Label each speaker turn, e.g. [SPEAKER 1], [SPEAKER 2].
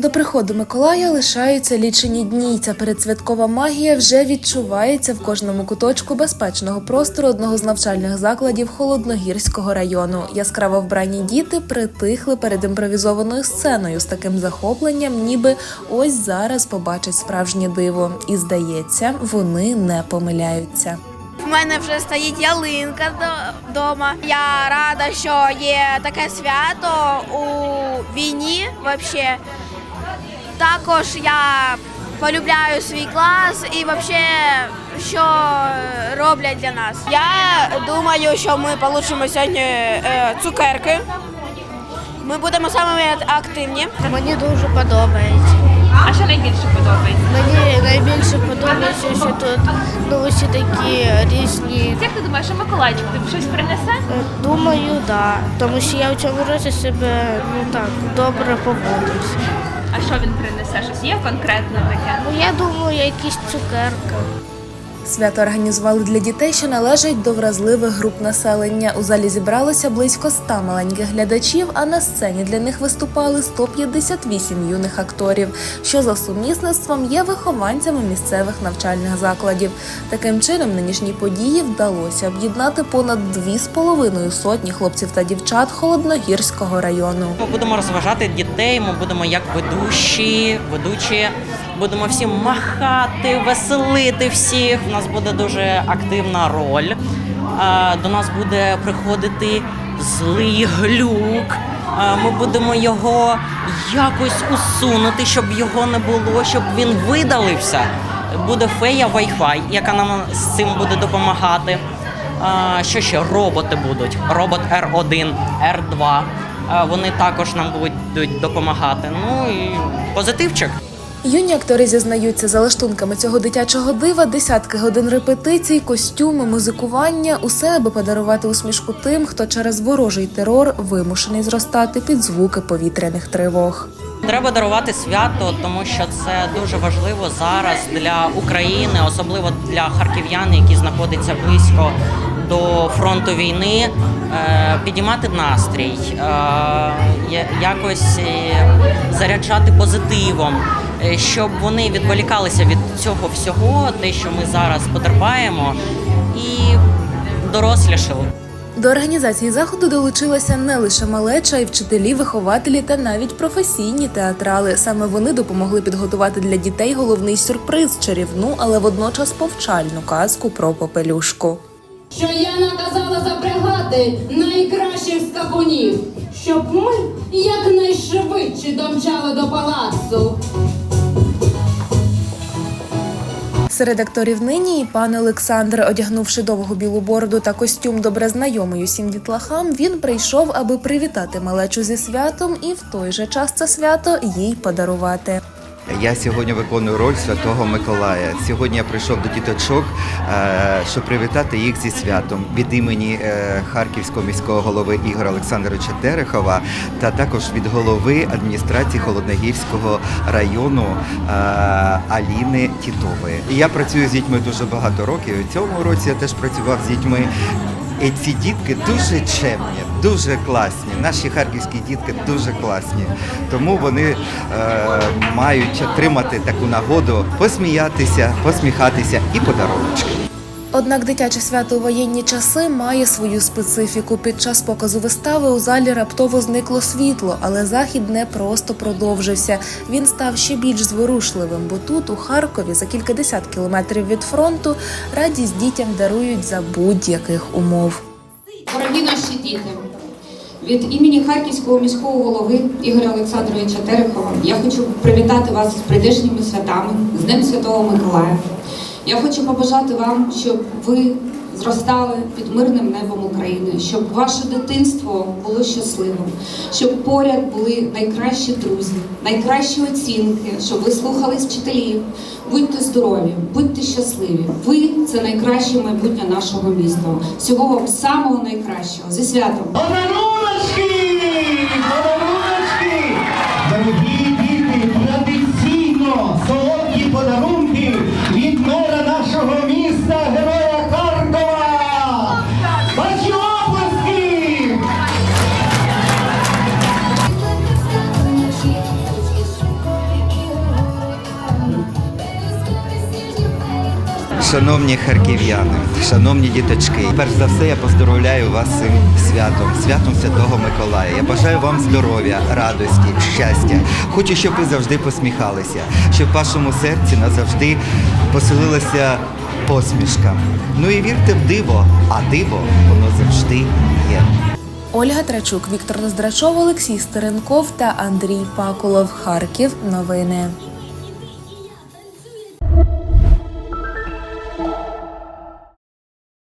[SPEAKER 1] До приходу Миколая лишаються лічені дні. Ця передсвяткова магія вже відчувається в кожному куточку безпечного простору одного з навчальних закладів холодногірського району. Яскраво вбрані діти притихли перед імпровізованою сценою з таким захопленням, ніби ось зараз побачать справжнє диво. І здається, вони не помиляються.
[SPEAKER 2] В мене вже стоїть ялинка вдома. Я рада, що є таке свято у війні. Вообще. Також я полюбляю свій клас і вообще, що роблять для нас. Я думаю, що ми отримаємо сьогодні е, цукерки. Ми будемо самими активні.
[SPEAKER 3] Мені дуже подобається.
[SPEAKER 4] А що найбільше подобається?
[SPEAKER 3] Мені найбільше подобається, що тут ну, усі такі різні.
[SPEAKER 4] Як ти думаєш, що Миколайчик тобі щось принесе?
[SPEAKER 3] Е, Думаю, так. Да. Тому що я в цьому році себе ну так добре поводився.
[SPEAKER 4] А що він принесе? Щось є конкретне таке?
[SPEAKER 3] Ну я думаю, якісь цукерки.
[SPEAKER 1] Свято організували для дітей, що належать до вразливих груп населення. У залі зібралося близько ста маленьких глядачів, а на сцені для них виступали 158 юних акторів, що за сумісництвом є вихованцями місцевих навчальних закладів. Таким чином, нинішній події вдалося об'єднати понад дві з половиною сотні хлопців та дівчат холодногірського району.
[SPEAKER 5] Ми будемо розважати дітей, ми будемо як ведучі, ведучі, будемо всім махати, веселити всіх. У нас буде дуже активна роль. До нас буде приходити злий глюк. Ми будемо його якось усунути, щоб його не було, щоб він видалився. Буде фея Wi-Fi, яка нам з цим буде допомагати. Що ще? Роботи будуть. Робот R1, R2. Вони також нам будуть допомагати. Ну і позитивчик.
[SPEAKER 1] Юні актори зізнаються за лаштунками цього дитячого дива, десятки годин репетицій, костюми, музикування, усе аби подарувати усмішку тим, хто через ворожий терор вимушений зростати під звуки повітряних тривог.
[SPEAKER 5] Треба дарувати свято, тому що це дуже важливо зараз для України, особливо для харків'ян, які знаходяться близько до фронту війни, е, підіймати настрій, е, якось е, заряджати позитивом, щоб вони відволікалися від цього всього, те, що ми зараз потерпаємо, і дорослішали.
[SPEAKER 1] До організації заходу долучилася не лише малеча, а й вчителі, вихователі та навіть професійні театрали. Саме вони допомогли підготувати для дітей головний сюрприз чарівну, але водночас повчальну казку про попелюшку.
[SPEAKER 6] що я наказала запрягати найкращих скакунів, щоб ми якнайшвидше домчали до палацу.
[SPEAKER 1] Серед акторів нині і пан Олександр, одягнувши довгу білу бороду та костюм добре знайомий усім дітлахам, він прийшов, аби привітати малечу зі святом і в той же час це свято їй подарувати.
[SPEAKER 7] Я сьогодні виконую роль Святого Миколая. Сьогодні я прийшов до діточок, е, щоб привітати їх зі святом від імені е, Харківського міського голови Ігоря Олександровича Терехова та також від голови адміністрації Холодногірського району е, Аліни Тітової. Я працюю з дітьми дуже багато років. У цьому році я теж працював з дітьми. Ці дітки дуже чемні, дуже класні. Наші харківські дітки дуже класні. Тому вони е, мають отримати таку нагоду посміятися, посміхатися і подарунки.
[SPEAKER 1] Однак дитяче свято у воєнні часи має свою специфіку. Під час показу вистави у залі раптово зникло світло, але захід не просто продовжився. Він став ще більш зворушливим, бо тут, у Харкові, за кількадесят кілометрів від фронту, радість дітям дарують за будь-яких умов.
[SPEAKER 8] Дорогі наші діти, від імені Харківського міського голови Ігоря Олександровича Терехова я хочу привітати вас з прийдешніми святами, з Днем Святого Миколая. Я хочу побажати вам, щоб ви зростали під мирним небом України, щоб ваше дитинство було щасливим, щоб поряд були найкращі друзі, найкращі оцінки, щоб ви слухались вчителів. Будьте здорові, будьте щасливі. Ви це найкраще майбутнє нашого міста. Всього вам самого найкращого. Зі святом!
[SPEAKER 9] Подаруночки! Подаруночки! Дорогі
[SPEAKER 7] Шановні харків'яни, шановні діточки, перш за все я поздоровляю вас з цим святом, святом Святого Миколая. Я бажаю вам здоров'я, радості, щастя. Хочу, щоб ви завжди посміхалися, щоб в вашому серці назавжди поселилася посмішка. Ну і вірте в диво, а диво воно завжди є.
[SPEAKER 1] Ольга Трачук, Віктор Ноздрачов, Олексій Стеренков та Андрій Пакулов. Харків. Новини.